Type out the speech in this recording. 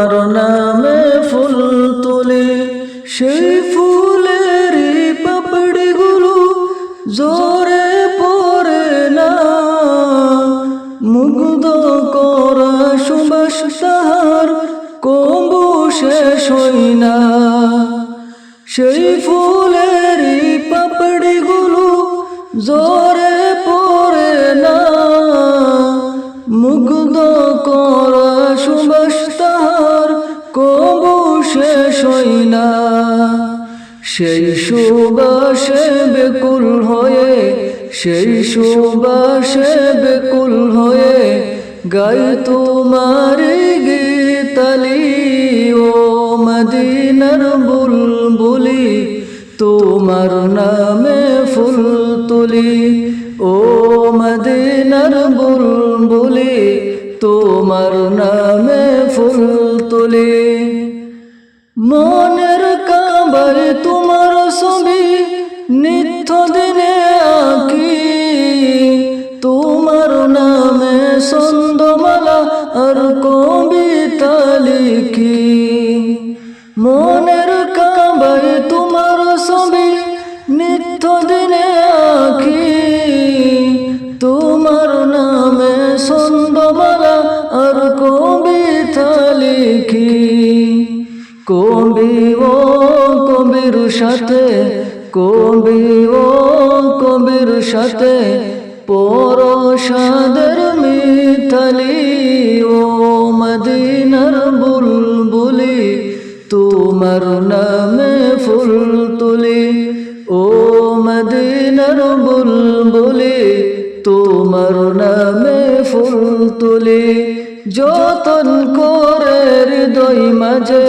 তোমার নামে ফুল তুলি, সেই ফুলেরই পাপড়িগুলো জোরে পড়ে না। মুগ্ধ করা সুবাস তাহার কবু শেষ হই না। সেই ফুলেরই পাপড়িগুলো জোরে সেই সুবাসে বেকুল হয়ে, সেই সুবাসে বেকুল হয়ে গাই তোমার গীতালি ও মদিনার বুলবুলি, তোমার নামে ফুল তুলি। ও মদিনার বুলবুলি, তোমার নামে ফুল তুলি। মনের কাবার তোমার ছবি নিত্য দিনে আঁকি। তোমার নামে ছন্দমালা আর কবিতা লিখি। মনের কাবার তোমার ছবি নিত্য দিনে আঁকি। তোমার নামে কবি ও কবির সাথে কবি ও কবির সাথে, পরশাদের মিথালি ও মদিনার বুলবুলি, তোমার নামে ফুল তুলি। ও মদিনার বুলবুলি, তোমার নামে ফুল তুলি। যতন করে হৃদয় মাঝে